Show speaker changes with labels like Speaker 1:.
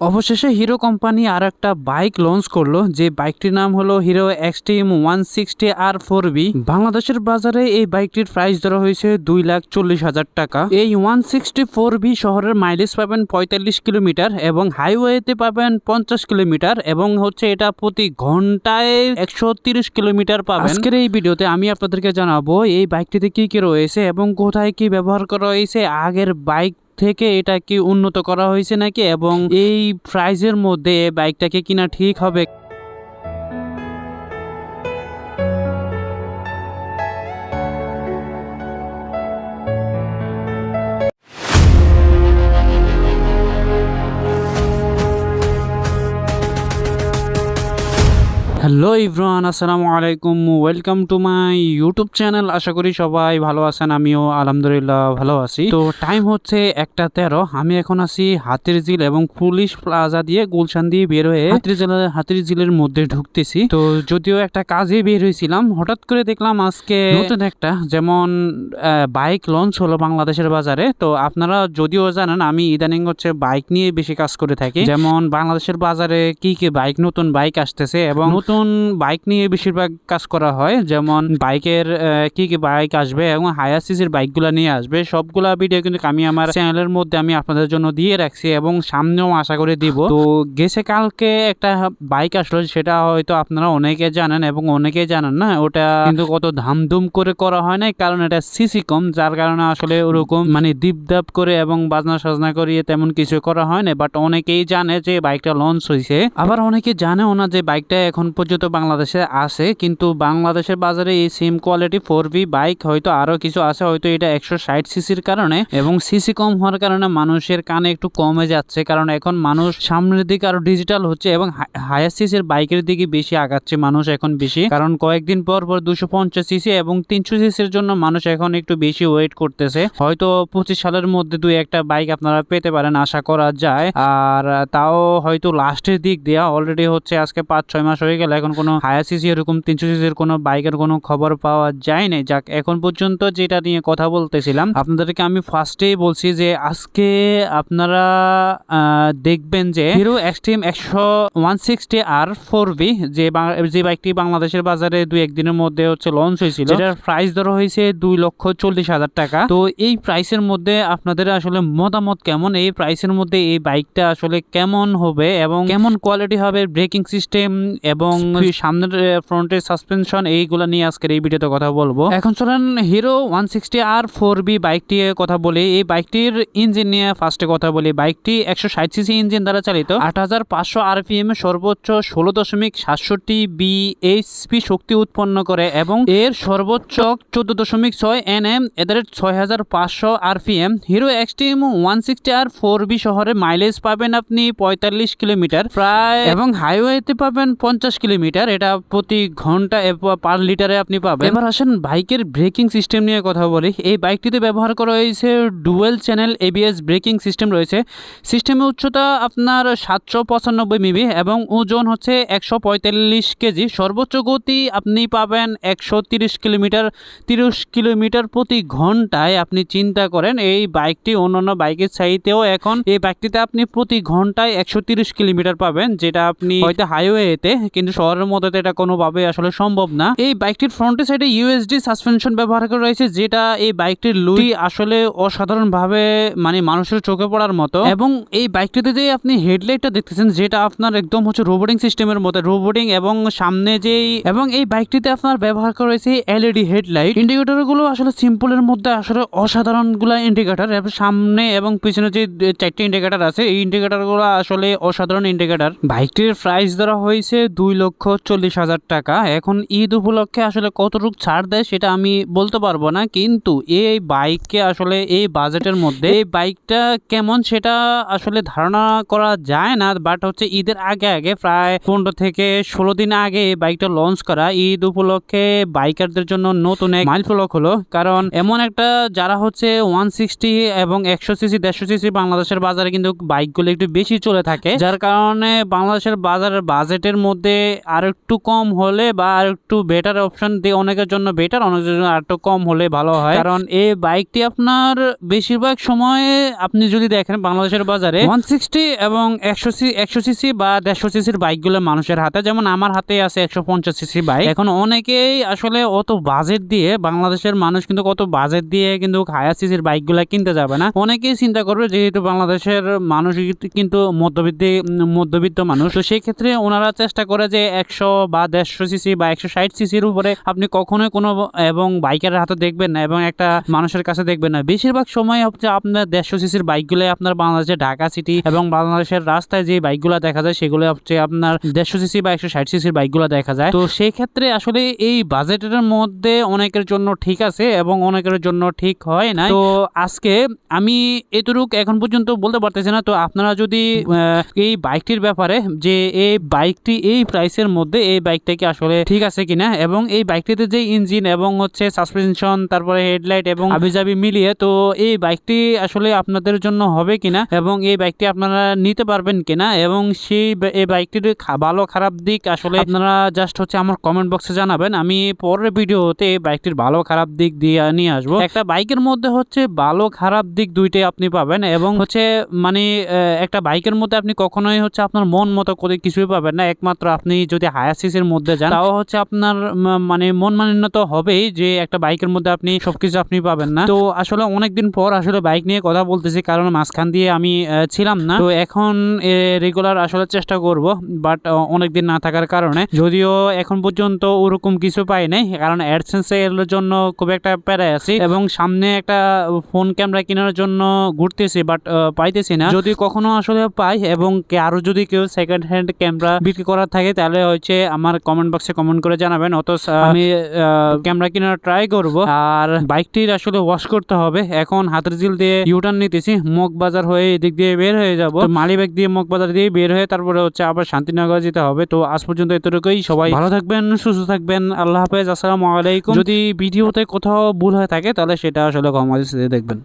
Speaker 1: অবশেষে hero company আর একটা bike launch করল, যে বাইকটির নাম হলো Hero Xtreme one sixty R four B. বাংলাদেশের বাজারে এই বাইকটির প্রাইস ধরা হয়েছে দুই লাখ চল্লিশ হাজার টাকা। এই ওয়ান সিক্সটি ফোর বি শহরের মাইলেজ পাবেন পঁয়তাল্লিশ কিলোমিটার এবং হাইওয়েতে পাবেন পঞ্চাশ কিলোমিটার এবং হচ্ছে এটা প্রতি ঘন্টায় একশো তিরিশ কিলোমিটার পাবেন। আজকের এই ভিডিওতে আমি আপনাদেরকে জানাব, এই বাইকটিতে কি কি রয়েছে এবং কোথায় কি ব্যবহার করা হয়েছে, আগের বাইক থেকে এটা কি উন্নত করা হয়েছে নাকি? এবং এই প্রাইজের মধ্যে বাইকটাকে কিনা ঠিক হবে? হ্যালো ইব্রান, আসসালামু আলাইকুম, welcome to my YouTube channel. আশা করি সবাই ভালো আছেন, আমিও আলহামদুলিল্লাহ ভালো আছি। তো টাইম হচ্ছে একটা তেরো, আমি এখন আছি হাতির ঝিল এবং পুলিশ প্লাজা দিয়ে গুলশান দিয়ে বের হয়ে হাতির জেলার হাতির ঝিলের মধ্যে ঢুকতেছি। তো যদিও একটা কাজে বের হয়েছিলাম, হঠাৎ করে দেখলাম আজকে নতুন একটা, যেমন বাইক লঞ্চ হলো বাংলাদেশের বাজারে। তো আপনারা যদিও জানেন, আমি ইদানিং হচ্ছে বাইক নিয়ে বেশি কাজ করে থাকি। যেমন, বাংলাদেশের বাজারে কি কি বাইক, নতুন বাইক আসতেছে এবং নতুন বাইক নিয়ে বেশিরভাগ কাজ করা হয়, যেমন বাইকের কি কি বাইক আসবে এবং হায়ার সিসির বাইকগুলো নিয়ে আসবে, সবগুলা ভিডিও কিন্তু আমি আমার চ্যানেলের মধ্যে আমি আপনাদের জন্য দিয়ে রাখছি এবং সামনেও আশা করে দিব। তো গেছে কালকে একটা বাইক আসলো, সেটা হয়তো আপনারা অনেকে জানেন এবং অনেকে জানেন না, ওটা কিন্তু কত ধামধুম করে করা হয় না কারণ এটা সিসি কম, যার কারণে আসলে ওরকম মানে দীপদাপ করে এবং বাজনা সাজনা করিয়ে তেমন কিছু করা হয় না বাট অনেকেই জানে যে বাইকটা লঞ্চ হয়েছে আবার অনেকে জানেও না যে বাইকটা এখন পর্যন্ত বাংলাদেশে আছে, কিন্তু বাংলাদেশের বাজারে এই same quality four B bike হয়তো আরও কিছু আছে, হয়তো এটা একশো ষাট সিসির কারণে এবং সিসি কম হওয়ার কারণে মানুষের কানে একটু কমে যাচ্ছে, কারণ এখন মানুষ সামনের দিকে আরও ডিজিটাল হচ্ছে এবং হায়ার সিসির বাইকের দিকে বেশি আগাচ্ছে মানুষ এখন বেশি, কারণ কয়েকদিন পর পর দুশো পঞ্চাশ সিসি এবং তিনশো সিসির জন্য মানুষ এখন একটু বেশি ওয়েট করতেছে। হয়তো পঁচিশ সালের মধ্যে দুই একটা বাইক আপনারা পেতে পারেন, আশা করা যায়। আর তাও হয়তো লাস্টের দিক দেওয়া অলরেডি হচ্ছে আজকে পাঁচ ছয় মাস হয়ে গেল এখন কোনো হায়ার সিসি এরকম তিনশো সিসির কোনো বাইকের কোনো খবর পাওয়া যায় নাই যাক এখন পর্যন্ত যেটা নিয়ে কথা বলতেছিলাম আপনাদেরকে আমি ফার্স্টেই বলছি যে আজকে আপনারা দেখবেন যে হিরো এক্সট্রিম একশো one sixty R four B যে যে বাইকটি বাংলাদেশের বাজারে দুই একদিনের মধ্যে হচ্ছে লঞ্চ হয়েছিল যেটার প্রাইস ধরা হয়েছে দুই লক্ষ চল্লিশ হাজার টাকা। তো এই প্রাইসের মধ্যে আপনাদের আসলে মতামত কেমন? এই প্রাইসের মধ্যে এই বাইকটা আসলে কেমন হবে এবং কেমন কোয়ালিটি হবে ব্রেকিং সিস্টেম এবং সামনের ফ্রন্টের সাসপেনশন এইগুলো নিয়ে আজকের এই ভিডিওতে কথা বলব। এখন চলেন Hero one sixty R four B বাইকটি কথা বলি। এই বাইকটির ইঞ্জিন নিয়ে ফার্স্টে কথা বলি। বাইকটি একশো ষাট সিসি ইঞ্জিন দ্বারা চালিত। আট হাজার পাঁচশো আরপিএম সর্বোচ্চ ষোলো দশমিক সাতষট্টি বিএইচপি শক্তি উৎপন্ন করে এবং এর সর্বোচ্চ চোদ্দ দশমিক ছয় এন এম এদের ছয় হাজার পাঁচশো RPM Hero Xtreme one sixty R four B শহরে মাইলেজ পাবেন আপনি পঁয়তাল্লিশ কিলোমিটার। প্রায় এবং হাইওয়েতে পাবেন পঞ্চাশ কিলোমিটার এটা প্রতি ঘণ্টা পার লিটারে আপনি পাবেন। এবার আসেন বাইকের ব্রেকিং সিস্টেম নিয়ে কথা বলি। এই বাইকটিতে ব্যবহার করা হয়েছে dual channel ABS braking system রয়েছে। সিস্টেমের উচ্চতা আপনার সাতশো পঁচানব্বই মিবি এবং ওজন হচ্ছে একশো পঁয়তাল্লিশ কেজি। সর্বোচ্চ গতি আপনি পাবেন একশো তিরিশ কিলোমিটার তিরিশ কিলোমিটার প্রতি ঘন্টায় আপনি চিন্তা করেন। এই বাইকটি অন্যান্য বাইকের চাইতেও এখন, এই বাইকটিতে আপনি প্রতি ঘন্টায় একশো তিরিশ কিলোমিটার পাবেন, যেটা আপনি হয়তো হাইওয়েতে কিন্তু শহরের মধ্যে তো এটা কোনোভাবে আসলে সম্ভব না। এই বাইকটির ফ্রন্টের সাইডে ইউএসডি সাসপেনশন ব্যবহার করা রয়েছে, যেটা এই বাইকটির লুই আসলে অসাধারণ ভাবে মানে মানুষের চোখে পড়ার মতো। এবং এই বাইকটিতে যে আপনি হেডলাইটটা দেখতেছেন, যেটা আপনার একদম হচ্ছে রোবোটিং সিস্টেমের মতো রোবোটিং এবং সামনে যেই এবং এই বাইকটিতে আপনার ব্যবহার করা রয়েছে এলইডি হেডলাইট ইন্ডিকেটরগুলো আসলে সিম্পলের মধ্যে আসলে অসাধারণগুলা ইন্ডিকেটর সামনে এবং পিছনে যে চারটে ইন্ডিকেটর আছে, এই ইন্ডিকেটরগুলো আসলে অসাধারণ ইন্ডিকেটর বাইকটির প্রাইস ধরা হয়েছে দুই লক্ষ চল্লিশ হাজার টাকা। এখন ঈদ উপলক্ষে আসলে কতটুকু ছাড় দেয় সেটা আমি বলতে পারব না, কিন্তু এই বাইককে আসলে এই বাজেটের মধ্যে এই বাইকটা কেমন সেটা আসলে ধারণা করা যায় না বাট হচ্ছে ঈদের আগে আগে প্রায় পনেরো থেকে ষোলো দিন আগে এই বাইকটা লঞ্চ করা। ঈদ উপলক্ষে বাইকারদের জন্য নতুন এক মাইল ফলক হলো, কারণ এমন একটা যারা হচ্ছে ওয়ান সিক্সটি এবং একশো সিসি দেড়শো সিসি বাংলাদেশের বাজারে কিন্তু বাইকগুলো একটু বেশি চলে থাকে। যার কারণে বাংলাদেশের বাজারের বাজেটের মধ্যে আর একটু কম হলে বা আর একটু বেটার অপশন দিয়ে অনেকের জন্য বেটার অনেকের জন্য আর একটু কম হলে ভালো হয়। কারণ এই বাইকটি আপনার বেশিরভাগ সময়ে আপনি যদি দেখেন বাংলাদেশের বাজারে ওয়ান সিক্সটি এবং একশো সি, একশো সিসি বা দেড়শো সিসির বাইকগুলো মানুষের হাতে, যেমন আমার হাতে আছে একশো পঞ্চাশ সিসি বাইক এখন অনেকেই আসলে অত বাজেট দিয়ে, বাংলাদেশের মানুষ কিন্তু কত বাজেট দিয়ে কিন্তু হায়ার সিসির বাইকগুলো কিনতে যাবে না। অনেকেই চিন্তা করবে, যেহেতু বাংলাদেশের মানুষ কিন্তু মধ্যবিত্ত মধ্যবিত্ত মানুষ, তো সেই ক্ষেত্রে ওনারা চেষ্টা করে যে একশো বা দেড়শো সিসি বা একশো ষাট সিসির উপরে আপনি কখনোই কোনো এবং বাইকের হাতে দেখবেন না এবং একটা মানুষের কাছে দেখবেন না। বেশিরভাগ সময় হচ্ছে আপনার দেড়শো সিসির বাইকগুলো আপনার বাংলাদেশের ঢাকা সিটি এবং বাংলাদেশের রাস্তায় যে বাইকগুলো দেখা যায় সেগুলো হচ্ছে আপনার দেড়শো সিসি বা একশো ষাট সিসির বাইকগুলো দেখা যায়। তো সেই ক্ষেত্রে আসলে এই বাজেটের মধ্যে অনেকের জন্য ঠিক আছে এবং অনেকের জন্য ঠিক হয় না তো আজকে আমি এতটুক এখন পর্যন্ত বলতে পারতেছি না। তো আপনারা যদি এই বাইকটির ব্যাপারে যে এই বাইকটি এই প্রাইসের মধ্যে এই বাইকটা কি আসলে ঠিক আছে কিনা? এবং এই বাইকটিতে যে ইঞ্জিন এবং হচ্ছে সাসপেনশন তারপরে হেডলাইট এবং আবিজাবি মিলিয়ে, তো এই বাইকটি আসলে আপনাদের জন্য হবে কিনা? এবং এই বাইকটি আপনারা নিতে পারবেন কিনা? এবং সেই এই বাইকটির ভালো খারাপ দিক আসলে আপনারা জাস্ট হচ্ছে আমার কমেন্ট বক্সে জানাবেন। আমি পরের ভিডিওতে এই বাইকটির ভালো খারাপ দিক দিয়ে নিয়ে আসব। একটা বাইকের মধ্যে হচ্ছে ভালো খারাপ দিক দুইটাই আপনি পাবেন এবং হচ্ছে মানে একটা বাইকের মধ্যে আপনি কখনোই হচ্ছে আপনার মন মতো করে কিছুই পাবেন না। একমাত্র আপনি যদি হায়ার সিসির মধ্যে যান তাও হচ্ছে আপনার মানে মন মানিন্য তো হবেই যে একটা বাইকের মধ্যে আপনি সবকিছু আপনি পাবেন না। তো আসলে অনেকদিন পর আসলে বাইক নিয়ে কথা বলতেছি কারণ মাঝখান দিয়ে আমি ছিলাম না। তো এখন রেগুলার আসলে চেষ্টা করব বাট অনেকদিন না থাকার কারণে। যদিও এখন পর্যন্ত ওরকম কিছু পাই নাই কারণ অ্যাডসেন্স এর জন্য খুব একটা প্যারায় আছি এবং সামনে একটা ফোন ক্যামেরা কেনার জন্য ঘুরতেছি বাট পাইতেছি না। যদি কখনো আসলে পাই এবং কে- আরও যদি কেউ সেকেন্ড হ্যান্ড ক্যামেরা বিক্রি করার থাকে তাহলে হচ্ছে আমার কমেন্ট বক্সে কমেন্ট করে জানাবেন। অত আমি ক্যামেরা কেনার ট্রাই করব। আর বাইকটির আসলে ওয়াশ করতে হবে। এখন হাতের জিল দিয়ে ইউটার্ন নিতেছি। মগ বাজার হয়ে এদিক দিয়ে বের হয়ে যাব। মালিবাগ দিয়ে মগ বাজার দিয়ে বের হয়ে তারপরে হচ্ছে আবার শান্তিনগর যেতে হবে। তো আজ পর্যন্ত এতটুকুই। সবাই ভালো থাকবেন সুস্থ থাকবেন। আল্লাহ হাফেজ। আসসালামু আলাইকুম। যদি ভিডিওতে কোথাও ভুল হয়ে থাকে তাহলে সেটা আসলে কমাতে দেখবেন।